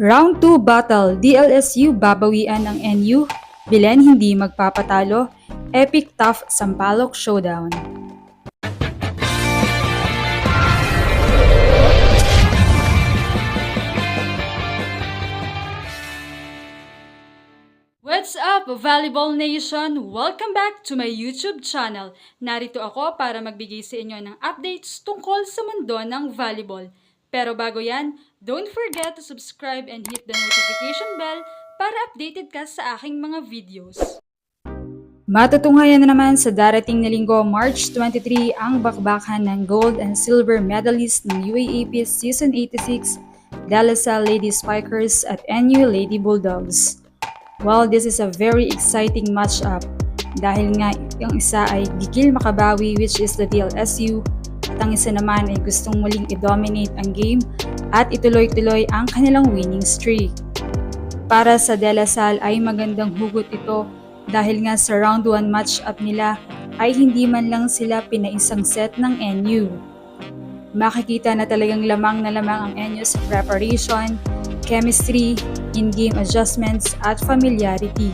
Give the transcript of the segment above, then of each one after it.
Round 2 battle, DLSU babawian ng NU, Bilen hindi magpapatalo, Epic Tough Sampalok Showdown. What's up, Volleyball Nation? Welcome back to my YouTube channel. Narito ako para magbigay sa inyo ng updates tungkol sa mundo ng volleyball. Pero bago yan, don't forget to subscribe and hit the notification bell para updated ka sa aking mga videos. Matutunghayan na naman sa darating na linggo, March 23, ang bakbakan ng gold and silver medalist ng UAAP Season 86, Dalasal Lady Spikers at NU Lady Bulldogs. Well, this is a very exciting matchup dahil nga yung isa ay gigil makabawi which is the DLSU at ang isa naman ay gustong muling i-dominate ang game at ituloy-tuloy ang kanilang winning streak. Para sa De La Salle ay magandang hugot ito dahil nga sa round 1 matchup nila ay hindi man lang sila pinaisang set ng NU. Makikita na talagang lamang na lamang ang NU sa preparation, chemistry, in-game adjustments at familiarity.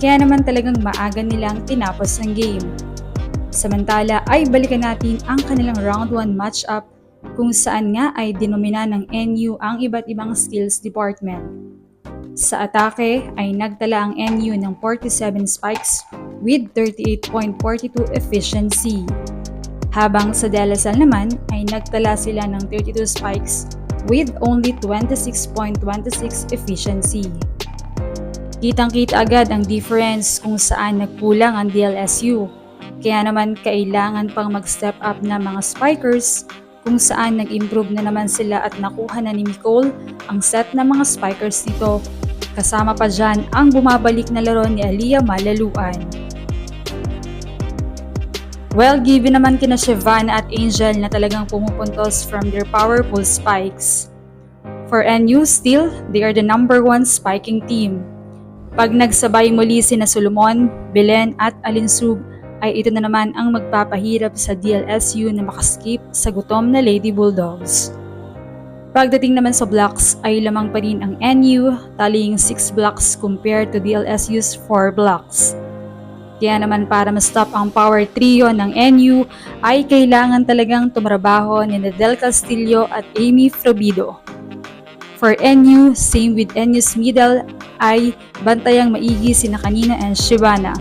Kaya naman talagang maaga nilang tinapos ng game. Samantala ay balikan natin ang kanilang round 1 matchup kung saan nga ay dinomina ng NU ang iba't ibang skills department. Sa atake ay nagtala ang NU ng 47 spikes with 38.42 efficiency. Habang sa De La Salle naman ay nagtala sila ng 32 spikes with only 26.26 efficiency. Kitang-kita agad ang difference kung saan nagkulang ang DLSU. Kaya naman kailangan pang mag-step up na mga spikers kung saan nag-improve na naman sila at nakuha na ni Nicole ang set ng mga spikers nito. Kasama pa dyan ang bumabalik na laro ni Aliyah Malaluan. Well, given naman kina Sivan at Angel na talagang pumupuntos from their powerful spikes. For NU still, they are the number one spiking team. Pag nagsabay muli sina Solomon, Belen at Alinsug, ay ito na naman ang magpapahirap sa DLSU na makaskip sa gutom na Lady Bulldogs. Pagdating naman sa blocks ay lamang pa rin ang NU, taling 6 blocks compared to DLSU's 4 blocks. Kaya naman para ma-stop ang power trio ng NU ay kailangan talagang tumrabaho ni Nadel Castillo at Amy Frobido. For NU, same with NU's middle ay bantayang maigi sina kanina and Shibana.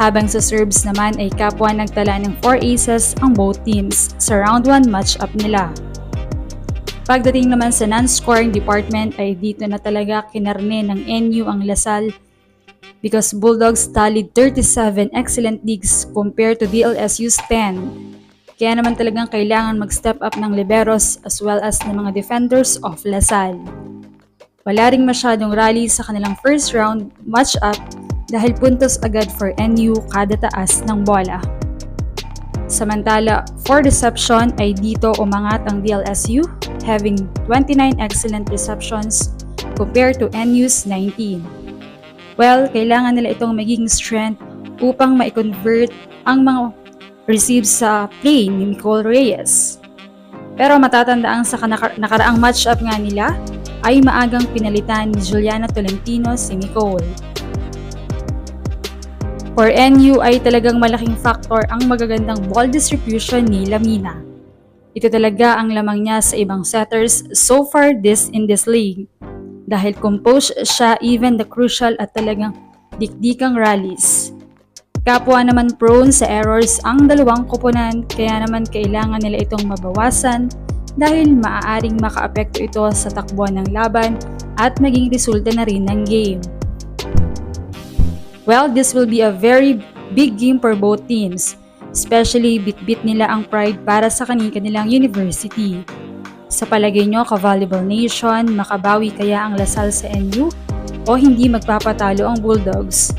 Habang sa serves naman ay kapwa nagtala ng 4 aces ang both teams sa round 1 matchup nila. Pagdating naman sa non-scoring department ay dito na talaga kinarne ng NU ang Lasal because Bulldogs tallied 37 excellent digs compared to DLSU's 10. Kaya naman talagang kailangan mag-step up ng liberos as well as ng mga defenders of Lasal. Wala ring masyadong rally sa kanilang first round matchup dahil puntos agad for NU kada taas ng bola. Samantala, for reception ay dito umangat ang DLSU having 29 excellent receptions compared to NU's 19. Well, kailangan nila itong magiging strength upang ma-convert ang mga receives sa play ni Nicole Reyes. Pero matatandaan sa nakaraang matchup nga nila ay maagang pinalitan ni Juliana Tolentino si Nicole. For NU ay talagang malaking factor ang magagandang ball distribution ni Lamina. Ito talaga ang lamang niya sa ibang setters so far this in this league. Dahil composed siya even the crucial at talagang dikdikang rallies. Kapwa naman prone sa errors ang dalawang koponan kaya naman kailangan nila itong mabawasan dahil maaaring makaapekto ito sa takbuhan ng laban at maging resulta na rin ng game. Well, this will be a very big game for both teams, especially bit-bit nila ang pride para sa kanilang university. Sa palagay nyo, ka-volleyball nation, makabawi kaya ang Lasal sa NU o hindi magpapatalo ang Bulldogs?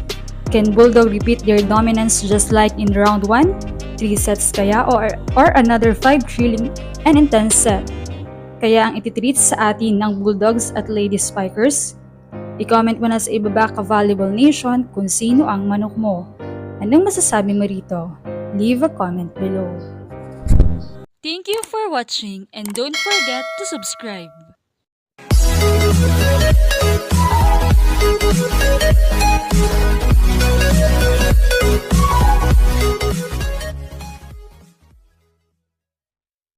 Can Bulldog repeat their dominance just like in round 1? 3 sets kaya or, or another 5 thrilling and intense set? Kaya ang ititreat sa atin ng Bulldogs at Lady Spikers? I-comment mo na sa ibaba ka Volleyball Nation kung sino ang manok mo. Anong masasabi mo rito? Leave a comment below. Thank you for watching and don't forget to subscribe.